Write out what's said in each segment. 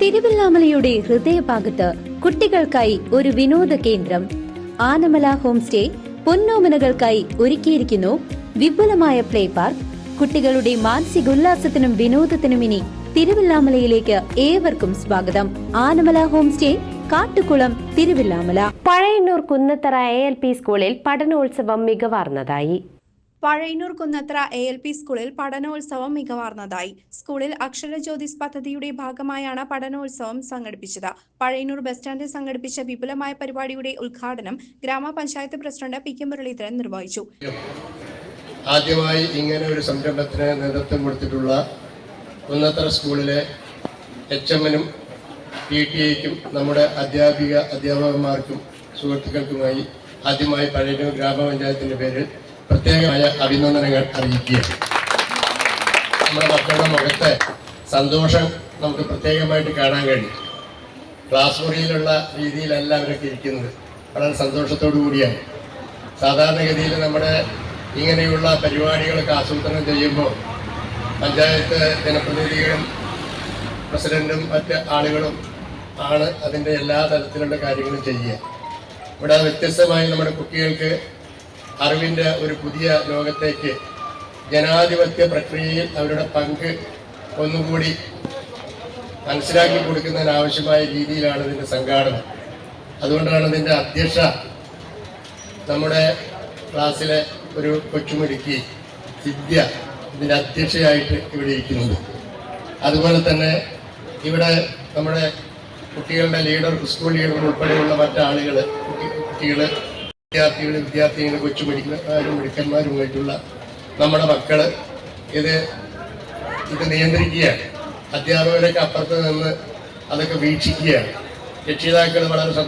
തിരുവല്ലാമലയുടെ ഹൃദയഭാഗത്ത് കുട്ടികൾക്കായി ഒരു വിനോദ കേന്ദ്രം. ആനമല ഹോം സ്റ്റേ പൊന്നോമനകൾക്കായി ഒരുക്കിയിരിക്കുന്നു വിപുലമായ പ്ലേ പാർക്ക്. കുട്ടികളുടെ മാനസികോല്ലാസത്തിനും വിനോദത്തിനും ഇനി തിരുവല്ലാമലയിലേക്ക് ഏവർക്കും സ്വാഗതം. Anamala home stay Kattukulam Thiruvilwamala. Pazhayannur Kunnathara A L P സ്കൂളിൽ പഠനോത്സവം മികവാർന്നതായി. Pazhayannur Kunnathara A L P സ്കൂളിൽ പഠനോത്സവം മികവാർന്നതായി. സ്കൂളിൽ അക്ഷരജ്യോതിസ് പദ്ധതിയുടെ ഭാഗമായാണ് പഠനോത്സവം സംഘടിപ്പിച്ചത്. പഴയന്നൂർ ബസ് സ്റ്റാൻഡിൽ സംഘടിപ്പിച്ച വിപുലമായ പരിപാടിയുടെ ഉദ്ഘാടനം ഗ്രാമപഞ്ചായത്ത് പ്രസിഡന്റ് പി കെ മുരളീധരൻ നിർവഹിച്ചു. ആദ്യമായി ഇങ്ങനെ ഒരു സംരംഭത്തിന് നേതൃത്വം കൊടുത്തിട്ടുള്ള കുന്നത്തറ സ്കൂളിലെ എച്ച് എമ്മിനും പി ടി എക്കും നമ്മുടെ അധ്യാപിക അധ്യാപകന്മാർക്കും സുഹൃത്തുക്കൾക്കുമായി ആദ്യമായി പഴയന്നൂർ ഗ്രാമപഞ്ചായത്തിന്റെ പേരിൽ പ്രത്യേകമായ അഭിനന്ദനങ്ങൾ അറിയിക്കുകയാണ്. നമ്മുടെ മക്കളുടെ മുഖത്തെ സന്തോഷം നമുക്ക് പ്രത്യേകമായിട്ട് കാണാൻ കഴിയും. ക്ലാസ് മുറിയിലുള്ള രീതിയിലല്ല അവരൊക്കെ ഇരിക്കുന്നത്. വളരെ സന്തോഷത്തോടു കൂടിയാണ്. സാധാരണഗതിയിൽ നമ്മുടെ ഇങ്ങനെയുള്ള പരിപാടികളൊക്കെ ആസൂത്രണം ചെയ്യുമ്പോൾ പഞ്ചായത്ത് ജനപ്രതിനിധികളും പ്രസിഡന്റും മറ്റ് ആളുകളും ആണ് അതിന്റെ എല്ലാ തരത്തിലുള്ള കാര്യങ്ങളും ചെയ്യുക. ഇവിടെ വ്യത്യസ്തമായി നമ്മുടെ കുട്ടികൾക്ക് അറിവിന്റെ ഒരു പുതിയ ലോകത്തേക്ക് ജനാധിപത്യ പ്രക്രിയയിൽ അവരുടെ പങ്ക് ഒന്നുകൂടി മനസ്സിലാക്കി കൊടുക്കുന്നതിന് ആവശ്യമായ രീതിയിലാണ് ഇതിന്റെ സംഘാടനം. അതുകൊണ്ടാണ് ഇതിന്റെ അധ്യക്ഷ നമ്മുടെ ക്ലാസ്സിലെ ഒരു കൊച്ചുമിടുക്കി സിദ്ധ്യ ഇതിന്റെ അധ്യക്ഷയായിട്ട് ഇവിടെ ഇരിക്കുന്നത്. അതുപോലെ തന്നെ ഇവിടെ നമ്മുടെ കുട്ടികളുടെ ലീഡർ സ്കൂൾ ലീഡർ ഉൾപ്പെടെയുള്ള മറ്റാളുകൾ കുട്ടികൾ വിദ്യാർത്ഥികൾ വിദ്യാർത്ഥികൾ മെഡിക്കൽക്കാരും മിടുക്കന്മാരുമായിട്ടുള്ള നമ്മുടെ മക്കൾ ഇത് ഇത് നിയന്ത്രിക്കുകയാണ്. അധ്യാപകരൊക്കെ അപ്പുറത്ത് നിന്ന് അതൊക്കെ വീക്ഷിക്കുകയാണ്. രക്ഷിതാക്കൾ വളരെ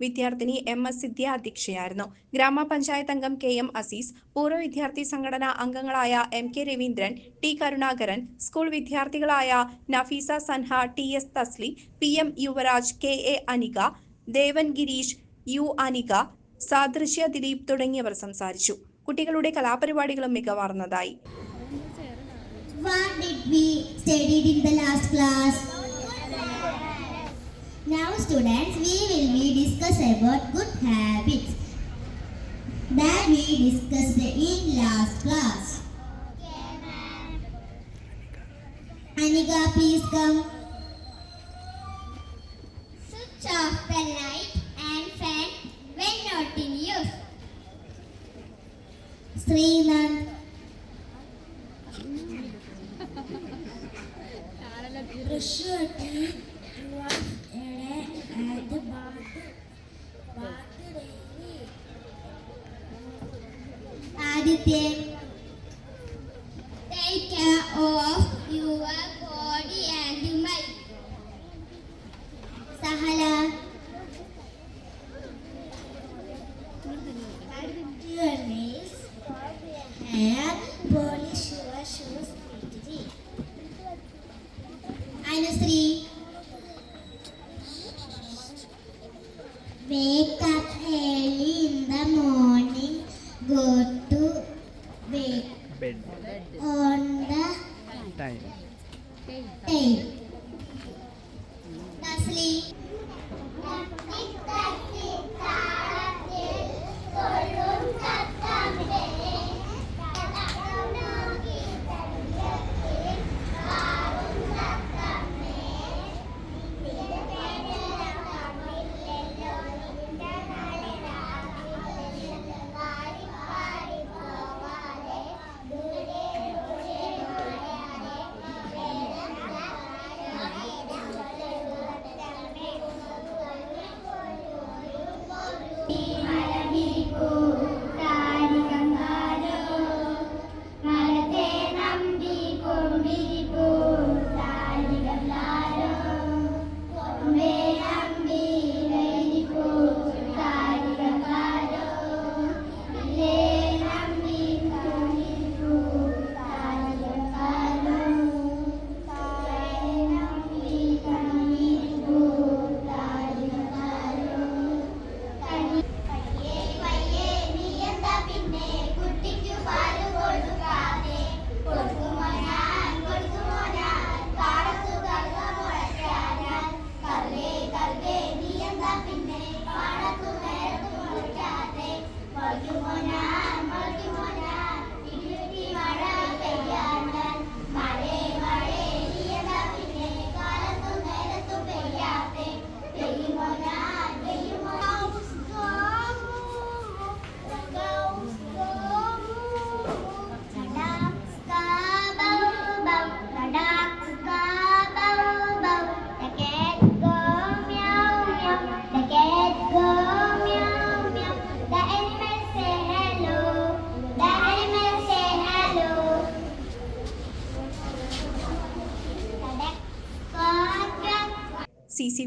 വിദ്യാർത്ഥിനി എം എസ് സിദ്ധ്യ അധ്യക്ഷയായിരുന്നു. ഗ്രാമപഞ്ചായത്ത് അംഗം കെ എം അസീസ് പൂർവ വിദ്യാർത്ഥി സംഘടനാ അംഗങ്ങളായ M K Raveendran T Karunakaran school വിദ്യാർത്ഥികളായ Nafeesa Sanha T S Thasli P M Yuvaraj K A Anika Devan Gireesh U Anika Sadrishya Dileep തുടങ്ങിയവർ സംസാരിച്ചു കുട്ടികളുടെ കലാപരിപാടികളും മികവാർന്നതായി What did we studied in the last class? Now students, we will be discuss about good habits that we discussed in last class. Okay, Anika, please come. Take care of your body and mind. Sahala, polish your shoes. Wake up early in the morning. Go bed on the time. time.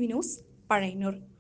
News Pazhayannur